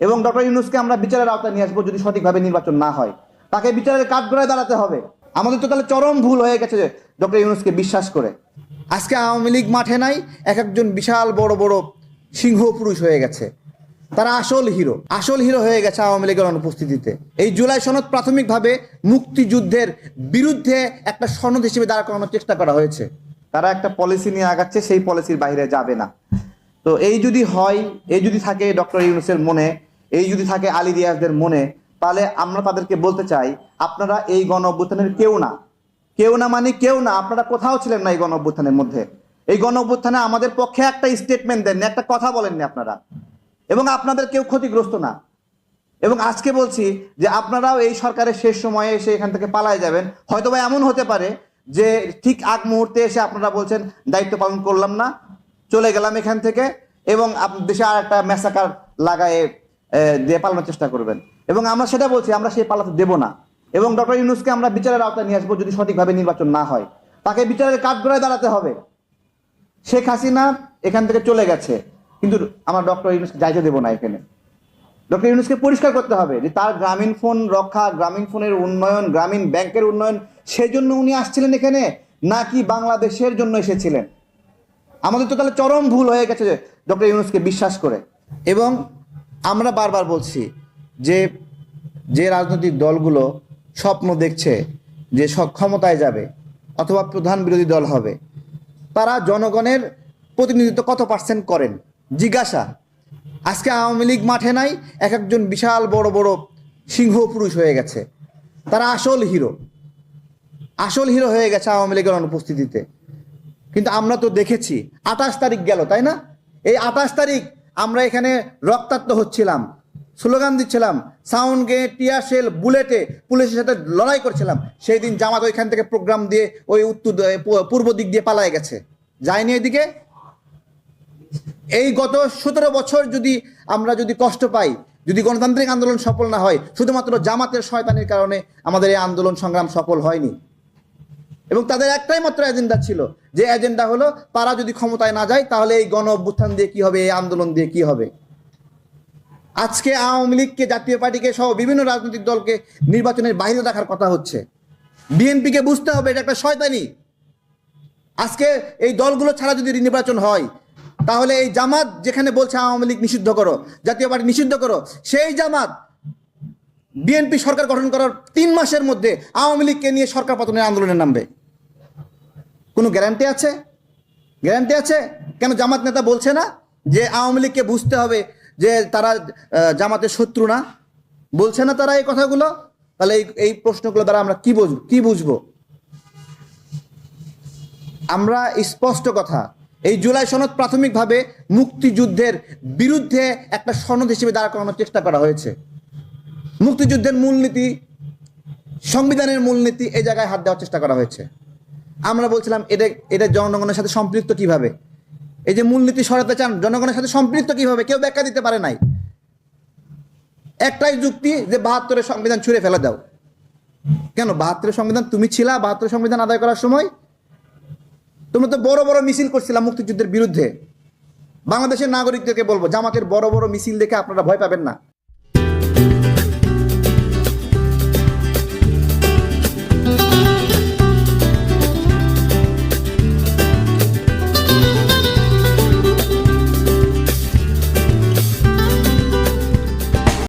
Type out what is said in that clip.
এবং ডক্টর ইউনুসকে আমরা বিচারের আওতায় নিয়ে আসব যদি সঠিকভাবে নির্বাচন না হয়। তাকে বিচারের কাঠগড়ায় দাঁড়াতে হবে। আমাদের তো তাহলে চরম ভুল হয়ে গেছে ডক্টর ইউনুসকে বিশ্বাস করে। আজকে আওয়ামী লীগ মাঠে নাই, এক একজন বিশাল বড় বড় সিংহ পুরুষ হয়ে গেছে। তারা আসল হিরো। আসল হিরো হয়ে গেছে আওয়ামী লীগের অনুপস্থিতিতে। এই জুলাই সনদ প্রাথমিকভাবে মুক্তিযুদ্ধের বিরুদ্ধে একটা সনদ হিসেবে দাঁড় করানোর চেষ্টা করা হয়েছে। তারা একটা পলিসি নিয়ে আগাচ্ছে, সেই পলিসির বাইরে যাবে না। তো এই যদি হয়, এই যদি থাকে ডক্টর ইউনুসের মনে এই যদি থাকে আলী রিয়াজদের মনে, তাহলে আমরা তাদেরকে বলতে চাই, আপনারা এই গণ অভ্যুত্থানের কেউ না। কেউ না মানে কেউ না, আপনারা কোথাও ছিলেন না এই গণ অভ্যুত্থানের মধ্যে। এই গণ অভ্যুত্থানে আমাদের পক্ষে একটা স্টেটমেন্ট দেননি, একটা কথা বলেননি আপনারা। এবং আপনাদের কেউ ক্ষতিগ্রস্ত না। এবং আজকে বলছি যে আপনারাও এই সরকারের শেষ সময়ে এসে এখান থেকে পালায় যাবেন। হয়তো বা এমন হতে পারে যে ঠিক আগ মুহূর্তে এসে আপনারা বলছেন, দায়িত্ব পালন করলাম না, চলে গেলাম এখান থেকে। এবং দেশে আর একটা মেসাকার লাগায়ে দিয়ে পালানোর চেষ্টা করবেন। এবং আমরা সেটা বলছি, আমরা সেই পালাতে দেব না। এবং ডক্টর ইউনুসকে আমরা বিচারের আওতায় নিয়ে আসব যদি সঠিকভাবে নির্বাচন না হয়। তাকে বিচারের কাঠগড়ায় দাঁড়াতে হবে। শেখ হাসিনা এখান থেকে চলে গেছে। কিন্তু আমরা ডক্টর ইউনুসকে যাইতে দেবো না এখানে। ডক্টর ইউনুসকে পরিষ্কার করতে হবে যে তার গ্রামীণ ফোন রক্ষা, গ্রামীণ ফোনের উন্নয়ন, গ্রামীণ ব্যাংকের উন্নয়ন, সেজন্য উনি আসছিলেন এখানে, নাকি বাংলাদেশের জন্য এসেছিলেন? আমাদের তো তাহলে চরম ভুল হয়ে গেছে ডক্টর ইউনুসকে বিশ্বাস করে। এবং আমরা বারবার বলছি যে যে রাজনৈতিক দলগুলো স্বপ্ন দেখছে যে সব ক্ষমতায় যাবে অথবা প্রধান বিরোধী দল হবে, তারা জনগণের প্রতিনিধিত্ব কত পার্সেন্ট করেন? জিজ্ঞাসা। আজকে আওয়ামী লীগ মাঠে নাই, এক একজন বিশাল বড় বড় সিংহ পুরুষ হয়ে গেছে। তারা আসল হিরো। আসল হিরো হয়ে গেছে আওয়ামী লীগের অনুপস্থিতিতে। কিন্তু আমরা তো দেখেছি, আঠাশ তারিখ গেল, তাই না? এই আঠাশ তারিখ আমরা এখানে রক্তাক্ত হচ্ছিলাম, স্লোগান দিচ্ছিলাম সাউন্ড গে টিয়াশেল বুলেটে পুলিশের সাথে লড়াই করছিলাম। সেই দিন জামাত ওইখান থেকে প্রোগ্রাম দিয়ে ওই উত্তর পূর্ব দিক দিয়ে পালায় গেছে। যায়নি এদিকে? এই গত সতেরো বছর যদি আমরা যদি কষ্ট পাই, যদি গণতান্ত্রিক আন্দোলন সফল না হয়, শুধুমাত্র জামাতের শয়তানির কারণে আমাদের এই আন্দোলন সংগ্রাম সফল হয়নি। এবং তাদের একটাই মাত্র এজেন্ডা ছিল, যে এজেন্ডা হলো তারা যদি ক্ষমতায় না যায়, তাহলে এই গণ অভ্যুত্থান দিয়ে কি হবে, এই আন্দোলন দিয়ে কি হবে? আজকে আওয়ামী লীগকে, জাতীয় পার্টিকে সহ বিভিন্ন রাজনৈতিক দলকে নির্বাচনের বাইরে রাখার কথা হচ্ছে। বিএনপিকে বুঝতে হবে এটা একটা শয়তানি। আজকে এই দলগুলো ছাড়া যদি নির্বাচন হয়, তাহলে এই জামাত যেখানে বলছে আওয়ামী লীগ নিষিদ্ধ করো, জাতীয় পার্টি নিষিদ্ধ করো, সেই জামাত বিএনপি সরকার গঠন করার তিন মাসের মধ্যে আওয়ামী লীগকে নিয়ে সরকার পতনের আন্দোলনে নামবে। কোনো গ্যারান্টি আছে? গ্যারান্টি আছে? কেন জামাত নেতা বলছে না যে আওয়ামী লীগকে বুঝতে হবে যে তারা জামাতের শত্রু না? বলছে না তারা এই কথাগুলো? তাহলে এই এই প্রশ্নগুলো দ্বারা আমরা কি বুঝব কি বুঝব? আমরা স্পষ্ট কথা, এই জুলাই সনদ প্রাথমিকভাবে মুক্তিযুদ্ধের বিরুদ্ধে একটা সনদ হিসেবে দাঁড় করানোর চেষ্টা করা হয়েছে। মুক্তিযুদ্ধের মূলনীতি, সংবিধানের মূলনীতি এই জায়গায় হাত দেওয়ার চেষ্টা করা হয়েছে। আমরা বলছিলাম, এটা এটা জনগণের সাথে সম্পৃক্ত কীভাবে? এই যে মূলনীতি সরাতে চান, জনগণের সাথে সম্পৃক্ত কীভাবে? কেউ ব্যাখ্যা দিতে পারে নাই। একটাই যুক্তি যে বাহাত্তরের সংবিধান ছুঁড়ে ফেলে দাও। কেন? বাহাত্তরের সংবিধান, তুমি ছিলা, বাহাত্তরের সংবিধান আদায় করার সময় তোমরা তো বড় বড় মিছিল করছিলাম মুক্তিযুদ্ধের বিরুদ্ধে। বাংলাদেশের নাগরিকদেরকে বলব, জামাতের বড় বড় মিছিল দেখে আপনারা ভয় পাবেন না।